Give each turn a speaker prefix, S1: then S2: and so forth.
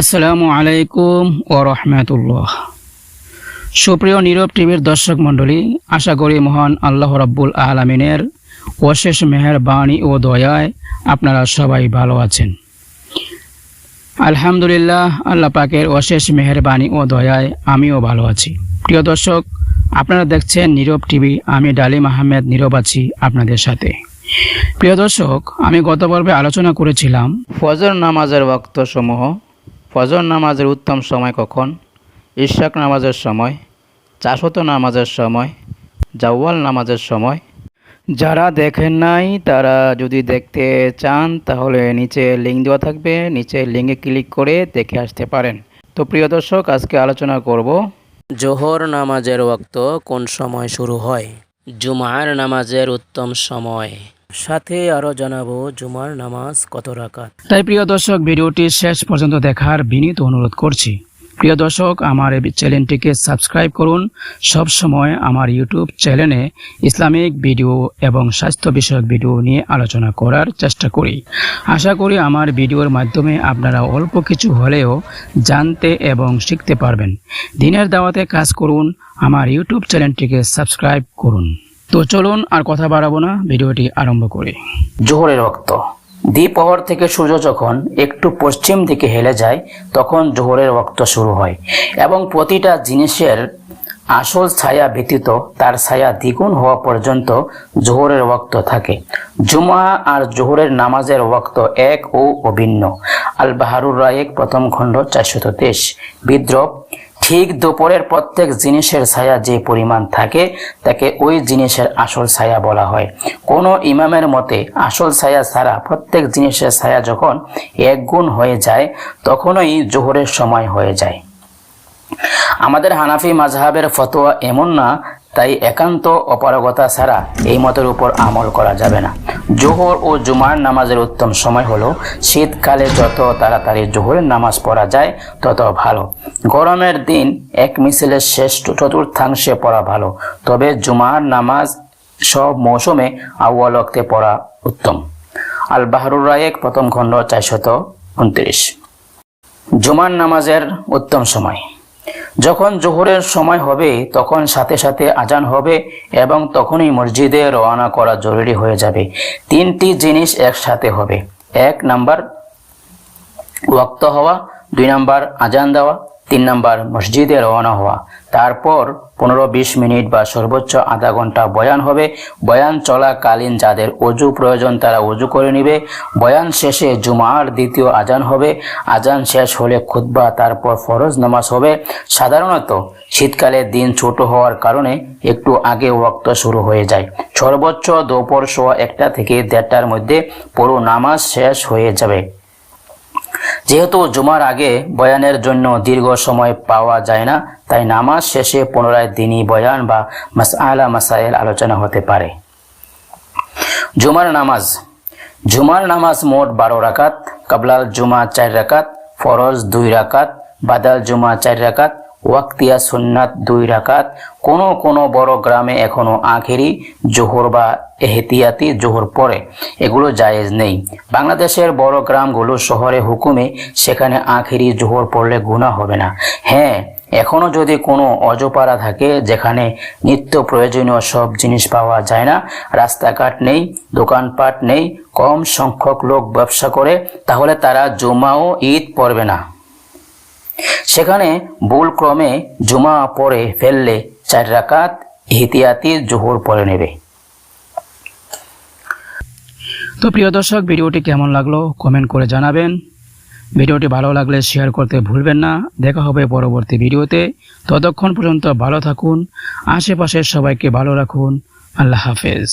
S1: আসসালামু আলাইকুম ও রহমতুল্লাহ। সুপ্রিয় নীরব টিভির দর্শক মণ্ডলী, আশা করি মহান আল্লাহ রাব্বুল আলমিনের অশেষ মেহেরবাণী ও দয়ায় আপনারা সবাই ভালো আছেন। আলহামদুলিল্লাহ, আল্লাহ পাকের অশেষ মেহেরবাণী ও দয়ায় আমিও ভালো আছি। প্রিয় দর্শক, আপনারা দেখছেন নীরব টিভি, আমি ডালিম আহমেদ নীরব আছি আপনাদের সাথে। প্রিয় দর্শক, আমি গত পর্বে আলোচনা করেছিলাম ফজর নামাজের ওয়াক্ত সমূহ ফজর নামাজের উত্তম সময় কখন? ইশাক নামাজের সময়, চাষত নামাজের সময়, জাওয়াল নামাজের সময়? যারা দেখেন নাই, তারা যদি দেখতে চান, তাহলে নিচে লিঙ্ক দেওয়া থাকবে। নিচে লিঙ্কে ক্লিক করে দেখে আসতে পারেন। তো প্রিয় দর্শক, আজকে আলোচনা করব জোহর নামাজের ওয়াক্ত কোন সময় শুরু হয়? জুমার নামাজের উত্তম সময়। সাথে আরও জানাব জুমার নামাজ কত রাকাত। তাই প্রিয় দর্শক, ভিডিওটি শেষ পর্যন্ত দেখার বিনীত অনুরোধ করছি। প্রিয় দর্শক, আমার এই চ্যানেলটিকে সাবস্ক্রাইব করুন। সব সময় আমার ইউটিউব চ্যানেলে ইসলামিক ভিডিও এবং স্বাস্থ্য বিষয়ক ভিডিও নিয়ে আলোচনা করার চেষ্টা করি। আশা করি আমার ভিডিওর মাধ্যমে আপনারা অল্প কিছু হলেও জানতে এবং শিখতে পারবেন। দিনের দাওয়াতে কাজ করুন, আমার ইউটিউব চ্যানেলটিকে সাবস্ক্রাইব করুন। তো চলুন আর কথা বাড়াবো না, ভিডিওটি আরম্ভ করি। জোহরের রক্ত দ্বিপ্রহর থেকে সূর্য যখন একটু পশ্চিম দিকে হেলে যায়, তখন জোহরের রক্ত শুরু হয় এবং প্রতিটা জিনিসের আসল ছায়া ব্যতীত তার ছায়া দ্বিগুণ হওয়া পর্যন্ত জোহরের ওয়াক্ত থাকে। জুমা আর জোহরের নামাজের ওয়াক্ত এক ও অভিন্ন। আল বাহারুর রায়েক প্রথম খণ্ড চারশত তেইশ। বিদ্রোপ ঠিক দুপুরের প্রত্যেক জিনিসের ছায়া যে পরিমাণ থাকে, তাকে ওই জিনিসের আসল ছায়া বলা হয়। কোন ইমামের মতে আসল ছায়া ছাড়া প্রত্যেক জিনিসের ছায়া যখন এক গুণ হয়ে যায়, তখনই জোহরের সময় হয়ে যায়। আমাদের হানাফি মাঝহাবের ফতোয়া এমন না, তাই একান্ত অপারগতা ছাড়া এই মতের উপর আমল করা যাবে না। জোহর ও জুমার নামাজের উত্তম সময় হলো শীতকালে যত তাড়াতাড়ি জোহরের নামাজ পড়া যায়, তত ভালো। গরমের দিন এক মিছিলের শেষ চতুর্থাংশে পড়া ভালো। তবে জুমার নামাজ সব মৌসুমে আউয়াল ওয়াক্তে পড়া উত্তম। আল বাহরুর রায়েক প্রথম খণ্ড চারশত উনত্রিশ। জুমার নামাজের উত্তম সময়। যখন জোহরের সময় হবে, তখন সাথে সাথে আজান হবে এবং তখনই মসজিদে রওনা করা জরুরি হয়ে যাবে। তিনটি জিনিস একসাথে হবে। এক নাম্বার, ওয়াক্ত হওয়া। দুই নাম্বার আজান দেওয়া, তিন নাম্বার মসজিদে রওনা হওয়া। তারপর পনেরো বিশ মিনিট বা সর্বোচ্চ আধা ঘণ্টা বয়ান হবে। বয়ান চলাকালীন যাদের অজু প্রয়োজন তারা অজু করে নিবে। বয়ান শেষে জুমার দ্বিতীয় আজান হবে। আজান শেষ হলে খুতবা, তারপর ফরজ নামাজ হবে। সাধারণত শীতকালে দিন ছোট হওয়ার কারণে একটু আগে ওয়াক্ত শুরু হয়ে যায়। সর্বোচ্চ দুপুর সোয়া একটা থেকে দেড়টার মধ্যে পুরো নামাজ শেষ হয়ে যাবে। যেহেতু জুমার আগে বয়ানের জন্য দীর্ঘ সময় পাওয়া যায় না, তাই নামাজ শেষে পুনরায় দিনই বয়ান বা মাসআলা মাসাইল আলোচনা হতে পারে। জুমার নামাজ। জুমার নামাজ মোট বারো রাকাত, কাবলাল জুমা চার রাকাত, ফরজ দুই রাকাত, বাদাল জুমা চার রাকাত ওয়াক্তিয়া সুন্নাত দুই রাকাত। কোনো কোনো বড় গ্রামে এখনও আখেরি, জোহর বা এহতিয়াতি জোহর পরে এগুলো জায়েজ নেই। বাংলাদেশের বড় গ্রামগুলো শহরে হুকুমে সেখানে আখেরি, জোহর পড়লে গুণা হবে না। হ্যাঁ এখনও যদি কোনো অজপাড়া থাকে যেখানে নিত্য প্রয়োজনীয় সব জিনিস পাওয়া যায় না, রাস্তাঘাট নেই, দোকানপাট নেই, কম সংখ্যক লোক ব্যবসা করে, তাহলে তারা জুমা ও ঈদ পড়বে না। সেখানে ভুল ক্রমে জুমা পড়ে ফেললে চার রাকাত ইহতিয়াতি জোহর পড়ে নেবে। তো প্রিয় দর্শক, ভিডিওটি কেমন লাগল কমেন্ট করে জানাবেন। ভিডিওটি ভালো লাগলে শেয়ার করতে ভুলবেন না। দেখা হবে পরবর্তী ভিডিওতে। ততক্ষণ পর্যন্ত ভালো থাকুন, আশেপাশের সবাইকে ভালো রাখুন। আল্লাহ হাফেজ।